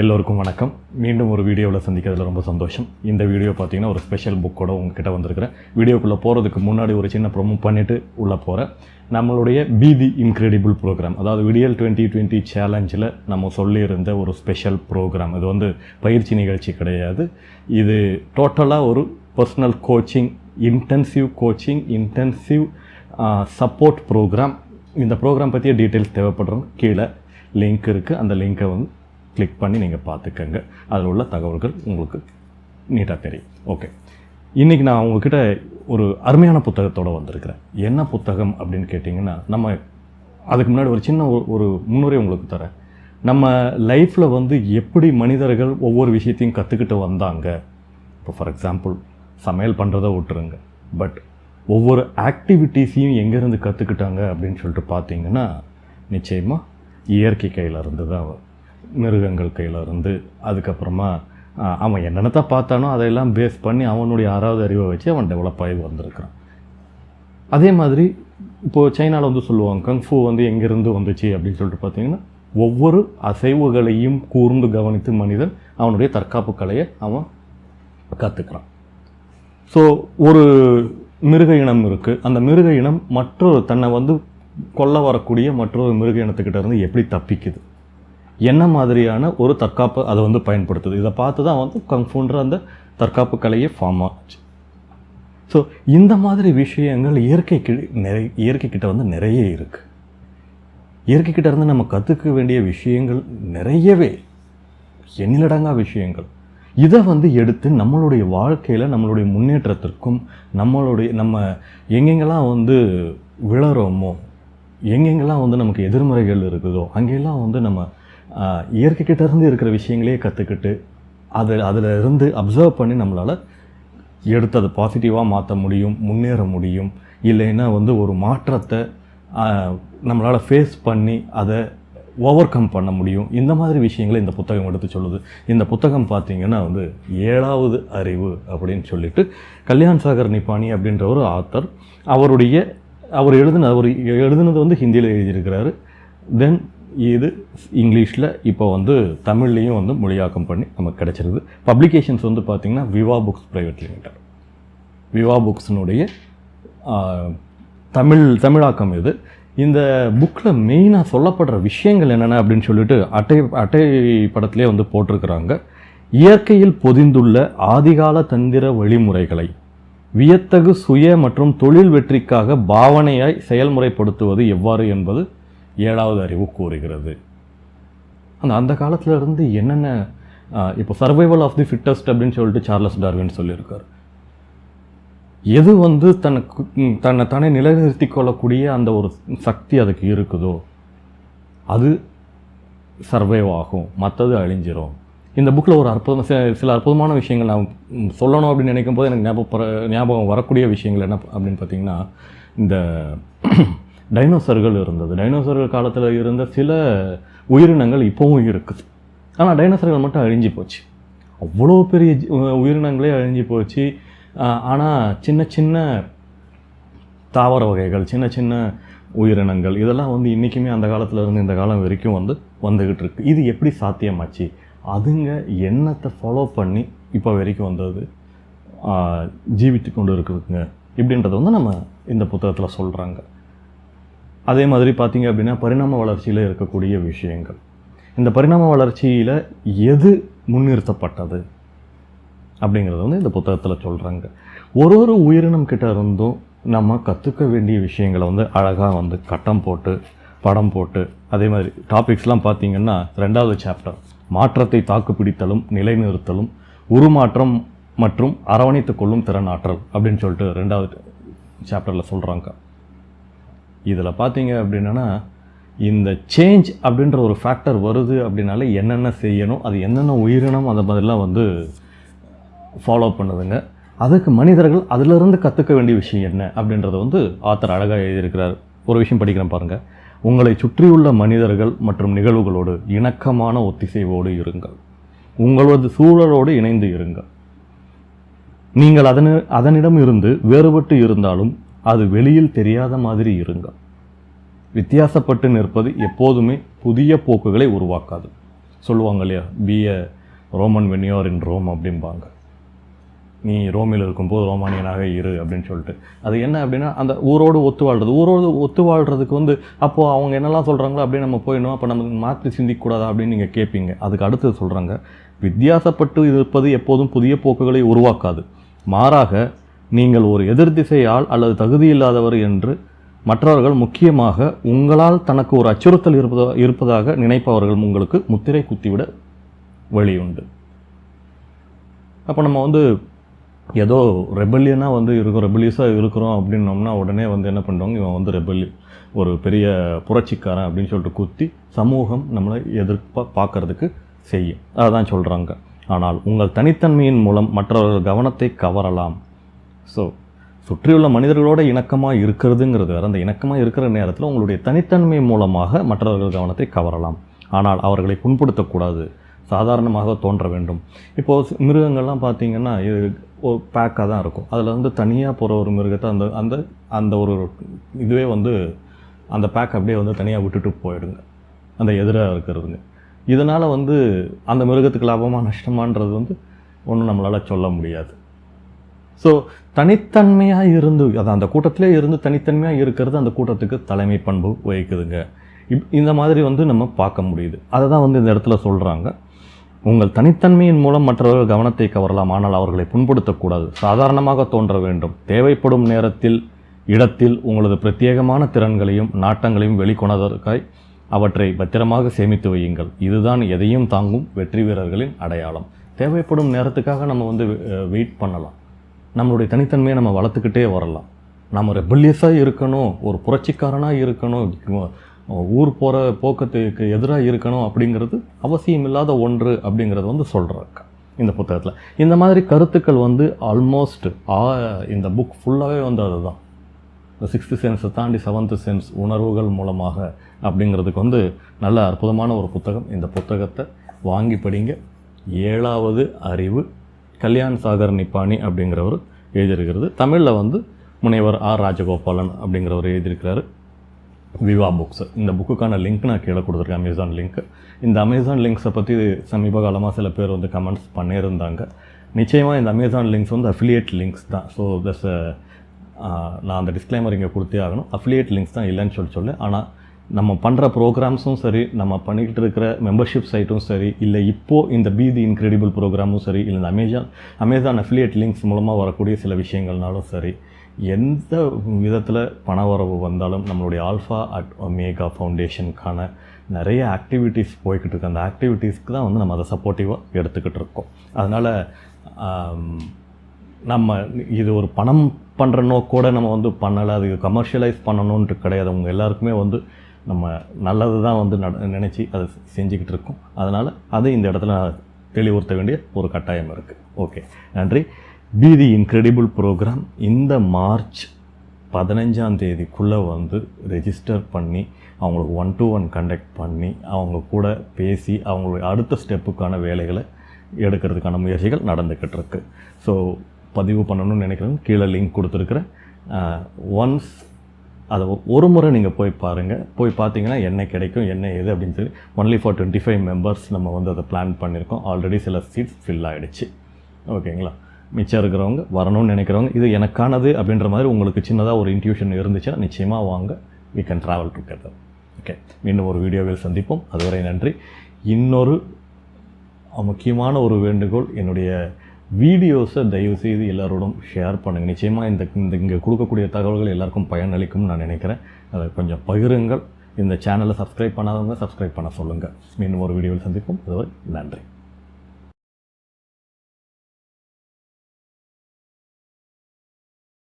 எல்லோருக்கும் வணக்கம். மீண்டும் ஒரு வீடியோவில் சந்திக்கிறதுல ரொம்ப சந்தோஷம். இந்த வீடியோ பார்த்தீங்கன்னா ஒரு ஸ்பெஷல் புக்கோட உங்ககிட்ட வந்திருக்கிறேன். வீடியோக்குள்ளே போகிறதுக்கு முன்னாடி ஒரு சின்ன ப்ரொமோ பண்ணிவிட்டு உள்ளே போகிறேன் நம்மளுடைய பி தி இன்க்ரெடிபிள் ப்ரோக்ராம் அதாவது விடியல் டுவெண்ட்டி டுவெண்ட்டி சேலஞ்சில் நம்ம சொல்லியிருந்த ஒரு ஸ்பெஷல் ப்ரோக்ராம் இது வந்து பயிற்சி நிகழ்ச்சி கிடையாது. இது டோட்டலாக ஒரு personal coaching intensive coaching intensive support program இந்த ப்ரோக்ராம் பற்றிய டீட்டெயில்ஸ் தேவைப்படுறோம். கீழே லிங்க் இருக்குது அந்த லிங்க்கை வந்து கிளிக் பண்ணி நீங்கள் பார்த்துக்கங்க. அதில் உள்ள தகவல்கள் உங்களுக்கு நீட்டாக தெரியும். ஓகே இன்றைக்கி நான் உங்ககிட்ட ஒரு அருமையான புத்தகத்தோடு வந்திருக்கிறேன். என்ன புத்தகம் அப்படின்னு கேட்டிங்கன்னா நம்ம அதுக்கு முன்னாடி ஒரு சின்ன ஒரு- முன்னுரை உங்களுக்கு தரேன். நம்ம லைஃப்பில் வந்து எப்படி மனிதர்கள் ஒவ்வொரு விஷயத்தையும் கற்றுக்கிட்டு வந்தாங்க? இப்போ ஃபார் எக்ஸாம்பிள் சமையல் பண்ணுறதை விட்டுருங்க. பட் ஒவ்வொரு ஆக்டிவிட்டீஸையும் எங்கேருந்து கற்றுக்கிட்டாங்க அப்படின்னு சொல்லிட்டு பார்த்தீங்கன்னா நிச்சயமாக இயற்கை கையில் இருந்து தான் வரும். மிருகங்கள் கையில் இருந்து அதுக்கப்புறமா அவன் என்னென்னத்தான் பார்த்தானோ அதையெல்லாம் பேஸ் பண்ணி அவனுடைய ஆறாவது அறிவை வச்சு அவன் டெவலப் ஆகி வந்திருக்கிறான். அதே மாதிரி இப்போது சைனாவில் வந்து சொல்லுவாங்க கங்ஃபூ வந்து எங்கேருந்து வந்துச்சு? அப்படின்னு சொல்லிட்டு பார்த்தீங்கன்னா ஒவ்வொரு அசைவுகளையும் கூர்ந்து கவனித்து மனிதன் அவனுடைய தற்காப்பு கலையை அவன் கற்றுக்கிறான் ஸோ ஒரு மிருக இனம் இருக்குது அந்த மிருக இனம் மற்றொரு தன்னை வந்து கொல்ல வரக்கூடிய மற்றொரு மிருக இனத்துக்கிட்ட இருந்து எப்படி தப்பிக்குது? என்ன மாதிரியான ஒரு தற்காப்பு அதை வந்து பயன்படுத்துது? இதை பார்த்து தான் வந்து கங்ஃபுன்ற அந்த தற்காப்பு கலையே ஃபார்ம் ஆச்சு. ஸோ இந்த மாதிரி விஷயங்கள் இயற்கைக்கு நிறைய இயற்கைக்கிட்ட வந்து நிறைய இருக்குது இயற்கைக்கிட்ட இருந்து நம்ம கற்றுக்க வேண்டிய விஷயங்கள் நிறையவே எண்ணிலடங்கா விஷயங்கள். இதை வந்து எடுத்து நம்மளுடைய வாழ்க்கையில் நம்மளுடைய முன்னேற்றத்திற்கும் நம்மளுடைய நம்ம எங்கெங்கெல்லாம் வந்து விழறோமோ எங்கெங்கெல்லாம் வந்து நமக்கு எதிர்மறைகள் இருக்குதோ அங்கெல்லாம் வந்து நம்ம இயற்கைக்கிட்டேருந்து இருக்கிற விஷயங்களே கற்றுக்கிட்டு அதில் அதில் இருந்து அப்சர்வ் பண்ணி நம்மளால் எடுத்து அதை பாசிட்டிவாக மாற்ற முடியும் முன்னேற முடியும். இல்லைன்னா வந்து ஒரு மாற்றத்தை நம்மளால் ஃபேஸ் பண்ணி அதை ஓவர் கம் பண்ண முடியும். இந்த மாதிரி விஷயங்களை இந்த புத்தகம் எடுத்து சொல்லுது. இந்த புத்தகம் பார்த்திங்கன்னா வந்து ஏழாவது அறிவு அப்படின்னு சொல்லிட்டு கல்யாண் சாகர் நிப்பானி அப்படின்ற ஒரு ஆத்தர் அவருடைய அவர் எழுதின அவர் எழுதினது வந்து ஹிந்தியில் எழுதியிருக்கிறாரு. தென் இது இங்கிலீஷில் இப்போ வந்து தமிழ்லேயும் வந்து மொழியாக்கம் பண்ணி நமக்கு கிடச்சிருது பப்ளிகேஷன்ஸ் வந்து பார்த்திங்கன்னா Viva Books private limited Viva புக்ஸினுடைய Tamil தமிழாக்கம் இது. இந்த புக்கில் மெயினாக சொல்லப்படுற விஷயங்கள் என்னென்ன அப்படின்னு சொல்லிட்டு அட்டை அட்டை படத்திலே வந்து போட்டிருக்கிறாங்க. இயற்கையில் பொதிந்துள்ள ஆதிகால தந்திர வழிமுறைகளை வியத்தகு சுய மற்றும் தொழில் வெற்றிக்காக பாவனையாய் செயல்முறைப்படுத்துவது எவ்வாறு என்பது ஏழாவது அறிவு கூறுகிறது. அந்த அந்த காலத்தில் இருந்து என்னென்ன இப்போ சர்வைவல் ஆஃப் தி ஃபிட்டஸ்ட் அப்படின்னு சொல்லிட்டு சார்லஸ் டார்வின் சொல்லியிருக்காரு. எது வந்து தனக்கு தன்னை தானே நிலைநிறுத்தி கொள்ளக்கூடிய அந்த ஒரு சக்தி அதுக்கு இருக்குதோ அது சர்வைவ் ஆகும். மற்றது அழிஞ்சிரும். இந்த புக்கில் ஒரு அற்புதம் சில சில அற்புதமான விஷயங்கள் நான் சொல்லணும் அப்படின்னு நினைக்கும் போது எனக்கு ஞாபகம் ஞாபகம் வரக்கூடிய விஷயங்கள் என்ன அப்படின்னு பார்த்தீங்கன்னா இந்த டைனோசர்கள் இருந்தது. டைனோசர்கள் காலத்தில் இருந்த சில உயிரினங்கள் இப்போவும் இருக்குது ஆனால் டைனோசர்கள் மட்டும் அழிஞ்சு போச்சு. அவ்வளோ பெரிய ஜி- உயிரினங்களே அழிஞ்சு போச்சு. ஆனால் சின்ன சின்ன தாவர வகைகள் சின்ன சின்ன உயிரினங்கள் இதெல்லாம் வந்து இன்றைக்குமே அந்த காலத்தில் இருந்து இந்த காலம் வரைக்கும் வந்து வந்துக்கிட்டு இருக்கு. இது எப்படி சாத்தியமாச்சு? அதுங்க எண்ணத்தை ஃபாலோ பண்ணி இப்போ வரைக்கும் வந்தது ஜீவித்து கொண்டு இருக்குதுங்க. இப்படின்றத வந்து நம்ம இந்த புத்தகத்தில் சொல்கிறாங்க அதே மாதிரி பார்த்தீங்க அப்படின்னா பரிணாம வளர்ச்சியில் இருக்கக்கூடிய விஷயங்கள். இந்த பரிணாம வளர்ச்சியில் எது முன்னிறுத்தப்பட்டது? அப்படிங்கிறத வந்து இந்த புத்தகத்தில் சொல்கிறாங்க ஒரு ஒரு உயிரினம் கிட்ட இருந்தும் நம்ம கற்றுக்க வேண்டிய விஷயங்களை வந்து அழகாக வந்து கட்டம் போட்டு படம் போட்டு அதே மாதிரி டாபிக்ஸ்லாம் பார்த்தீங்கன்னா ரெண்டாவது சாப்டர் மாற்றத்தை தாக்குப்பிடித்தலும் நிலைநிறுத்தலும் உருமாற்றம் மற்றும் அரவணைத்து கொள்ளும் திறனாற்றல் அப்படின்னு சொல்லிட்டு ரெண்டாவது சாப்டரில் சொல்கிறாங்க இதில் பார்த்தீங்க அப்படின்னா இந்த சேஞ்ச் அப்படின்ற ஒரு ஃபேக்டர் வருது அப்படின்னாலே என்னென்ன செய்யணும் அது என்னென்ன உயிரினம் அந்த மாதிரிலாம் வந்து ஃபாலோ பண்ணுதுங்க. அதுக்கு மனிதர்கள் அதிலிருந்து கற்றுக்க வேண்டிய விஷயம் என்ன அப்படின்றத வந்து ஆத்தர் அழகாக எழுதியிருக்கிறார். ஒரு விஷயம் படிக்கிறேன் பாருங்கள் உங்களை சுற்றியுள்ள மனிதர்கள் மற்றும் நிகழ்வுகளோடு இணக்கமான ஒத்திசைவோடு இருங்கள். உங்களது சூழலோடு இணைந்து இருங்கள். நீங்கள் அதன் அதனிடம் இருந்து வேறுபட்டு இருந்தாலும் அது வெளியில் தெரியாத மாதிரி இருங்கள் வித்தியாசப்பட்டு நிற்பது எப்போதுமே புதிய போக்குகளை உருவாக்காது. சொல்லுவாங்க இல்லையா? Be a Roman when you're in Rome அப்படிம்பாங்க. நீ ரோமில் இருக்கும்போது ரோமானியனாக இரு அப்படின்னு சொல்லிட்டு. அது என்ன அப்படின்னா அந்த ஊரோடு ஒத்து வாழ்றது. ஊரோடு ஒத்து வாழ்கிறதுக்கு வந்து அப்போது அவங்க என்னெல்லாம் சொல்கிறாங்களோ அப்படியே நம்ம போயிடணும். அப்போ நம்ம மாற்றி சிந்திக்கக்கூடாதா அப்படின்னு நீங்கள் கேட்பீங்க அதுக்கு அடுத்தது சொல்கிறாங்க வித்தியாசப்பட்டு இருப்பது எப்போதும் புதிய போக்குகளை உருவாக்காது. மாறாக நீங்கள் ஒரு எதிர்திசையால் அல்லது தகுதியில்லாதவர் என்று மற்றவர்கள் முக்கியமாக உங்களால் தனக்கு ஒரு அச்சுறுத்தல் இருப்பதா இருப்பதாக நினைப்பவர்கள் உங்களுக்கு முத்திரை குத்திவிட வழியுண்டு. அப்போ நம்ம வந்து ஏதோ ரெபல்லியனாக வந்து இருக்கோம் ரெபல்லியஸாக இருக்கிறோம் அப்படின்னோம்னா உடனே வந்து என்ன பண்ணுவாங்க இவன் வந்து ரெபல்லி ஒரு பெரிய புரட்சிக்காரன் அப்படின்னு சொல்லிட்டு குத்தி சமூகம் நம்மளை எதிர்ப்ப பார்க்கறதுக்கு செய்யும். அதான் சொல்கிறாங்க ஆனால் உங்கள் தனித்தன்மையின் மூலம் மற்றவர்கள் கவனத்தை கவரலாம். ஸோ சுற்றியுள்ள மனிதர்களோட இணக்கமாக இருக்கிறதுங்கிறது வேறு. அந்த இணக்கமாக இருக்கிற நேரத்தில் உங்களுடைய தனித்தன்மை மூலமாக மற்றவர்கள் கவனத்தை கவரலாம். ஆனால் அவர்களை புண்படுத்தக்கூடாது. சாதாரணமாக தோன்ற வேண்டும். இப்போது மிருகங்கள்லாம் பார்த்திங்கன்னா இது ஒரு பேக்காக தான் இருக்கும். அதில் வந்து தனியாக போகிற ஒரு மிருகத்தை அந்த அந்த அந்த ஒரு இதுவே வந்து அந்த பேக் அப்படியே வந்து தனியாக விட்டுட்டு போயிடுங்க. அந்த எதிராக இருக்கிறதுங்க. இதனால் வந்து அந்த மிருகத்துக்கு லாபமாக நஷ்டமான்றது வந்து ஒன்றும் நம்மளால் சொல்ல முடியாது. ஸோ தனித்தன்மையாக இருந்து அது அந்த கூட்டத்திலே இருந்து தனித்தன்மையாக இருக்கிறது அந்த கூட்டத்துக்கு தலைமை பண்பு வகிக்குதுங்க. இப் இந்த மாதிரி வந்து நம்ம பார்க்க முடியுது. அதை தான் வந்து இந்த இடத்துல சொல்கிறாங்க உங்கள் தனித்தன்மையின் மூலம் மற்றவர்கள் கவனத்தை கவரலாம். ஆனால் அவர்களை புண்படுத்தக்கூடாது. சாதாரணமாக தோன்ற வேண்டும். தேவைப்படும் நேரத்தில் இடத்தில் உங்களது பிரத்யேகமான திறன்களையும் நாட்டங்களையும் வெளிக்கொணர்வதற்காய் அவற்றை பத்திரமாக சேமித்து வையுங்கள். இதுதான் எதையும் தாங்கும் வெற்றி வீரர்களின் அடையாளம். தேவைப்படும் நேரத்துக்காக நம்ம வந்து வெயிட் பண்ணலாம். நம்மளுடைய தனித்தன்மையை நம்ம வளர்த்துக்கிட்டே வரலாம். நம்ம ரெபல்லியஸாக இருக்கணும் ஒரு புரட்சிக்காரனாக இருக்கணும் ஊர் போகிற போக்கத்துக்கு எதிராக இருக்கணும் அப்படிங்கிறது அவசியம் இல்லாத ஒன்று அப்படிங்கிறது வந்து சொல்கிறாங்க இந்த புத்தகத்தில். இந்த மாதிரி கருத்துக்கள் வந்து ஆல்மோஸ்ட் இந்த புக் ஃபுல்லாகவே வந்து அதுதான். இந்த சிக்ஸ்த்து சென்ஸை தாண்டி செவன்த்து சென்ஸ் உணர்வுகள் மூலமாக அப்படிங்கிறதுக்கு வந்து நல்ல அற்புதமான ஒரு புத்தகம். இந்த புத்தகத்தை வாங்கி படிங்க. ஏழாவது அறிவு கல்யாண் சாகர் நிப்பாணி அப்படிங்கிறவர் எழுதியிருக்கிறது. தமிழில் வந்து முனைவர் ஆர் ராஜகோபாலன் அப்படிங்கிறவர் எழுதியிருக்கிறாரு. Viva Books. இந்த புக்குக்கான லிங்க் நான் கீழே கொடுத்துருக்கேன் அமேசான் லிங்க். இந்த அமேசான் லிங்க்ஸை பற்றி சமீப காலமாக சில பேர் வந்து கமெண்ட்ஸ் பண்ணியிருந்தாங்க. நிச்சயமாக இந்த அமேசான் லிங்க்ஸ் வந்து அஃபிலியேட் லிங்க்ஸ் தான். ஸோ தஸ் uh, நான் அந்த டிஸ்க்ளைமர் இங்கே கொடுத்தே ஆகணும். அஃபிலியேட் லிங்க்ஸ் தான் இல்லைன்னு சொல்லி சொல்லு. ஆனால் நம்ம பண்ணுற ப்ரோக்ராம்ஸும் சரி நம்ம பண்ணிக்கிட்டு இருக்கிற மெம்பர்ஷிப் சைட்டும் சரி இல்லை இப்போது இந்த பி தி இன்க்ரெடிபிள் ப்ரோக்ராமும் சரி இல்லை இந்த அமேசான் அமேசான் அஃபிலியேட் லிங்க்ஸ் மூலமாக வரக்கூடிய சில விஷயங்கள்னாலும் சரி எந்த விதத்தில் பண வரவு வந்தாலும் நம்மளுடைய ஆல்ஃபா அட் ஒமேகா ஃபவுண்டேஷனுக்கான நிறைய ஆக்டிவிட்டீஸ் போய்கிட்டு இருக்கு. அந்த ஆக்டிவிட்டீஸ்க்கு தான் வந்து நம்ம அதை சப்போர்ட்டிவாக எடுத்துக்கிட்டு இருக்கோம். அதனால் நம்ம இது ஒரு பணம் பண்ணுற நோக்கோடு நம்ம வந்து பண்ணலை அது கமர்ஷியலைஸ் பண்ணணுன்ட்டு கிடையாது. அவங்க எல்லாருக்குமே வந்து நம்ம நல்லது தான் வந்து நட நினச்சி அதை செஞ்சுக்கிட்டு இருக்கோம். அதனால் அது இந்த இடத்துல தெளிவுறுத்த வேண்டிய ஒரு கட்டாயம் இருக்குது ஓகே. நன்றி. பி தி இன்க்ரெடிபிள் ப்ரோக்ராம் இந்த மார்ச் பதினஞ்சாம் தேதிக்குள்ளே வந்து ரெஜிஸ்டர் பண்ணி அவங்களுக்கு ஒன் டு ஒன் கண்டக்ட் பண்ணி அவங்க கூட பேசி அவங்களுடைய அடுத்த ஸ்டெப்புக்கான வேலைகளை எடுக்கிறதுக்கான முயற்சிகள் நடந்துக்கிட்டு இருக்கு. ஸோ பதிவு பண்ணணும்னு நினைக்கிறேன். கீழே லிங்க் கொடுத்துருக்குறேன். ஒன்ஸ் அதை ஒரு முறை நீங்கள் போய் பாருங்கள் போய் பார்த்தீங்கன்னா என்ன கிடைக்கும் என்ன எது அப்படின்னு சொல்லி only for twenty five members நம்ம வந்து அதை பிளான் பண்ணியிருக்கோம் ஆல்ரெடி சில சீட்ஸ் ஃபில் ஆகிடுச்சு ஓகேங்களா? மிச்சம் இருக்கிறவங்க வரணும்னு நினைக்கிறவங்க இது எனக்கானது அப்படின்ற மாதிரி உங்களுக்கு சின்னதாக ஒரு இன்ட்யூஷன் இருந்துச்சுன்னா நிச்சயமாக வாங்க. We can travel together okay மீண்டும் ஒரு வீடியோவில் சந்திப்போம். அதுவரை நன்றி. இன்னொரு முக்கியமான ஒரு வேண்டுகோள் என்னுடைய வீடியோஸை தயவுசெய்து எல்லாரோடும் ஷேர் பண்ணுங்கள் நிச்சயமாக இந்த இந்த இங்கே கொடுக்கக்கூடிய தகவல்கள் எல்லாருக்கும் பயனளிக்கும்னு நான் நினைக்கிறேன். அதை கொஞ்சம் பகிருங்கள். இந்த சேனலை சப்ஸ்கிரைப் பண்ணாதவங்க சப்ஸ்கிரைப் பண்ண சொல்லுங்கள் மீண்டும் ஒரு வீடியோவில் சந்திப்போம். அதுவரை நன்றி.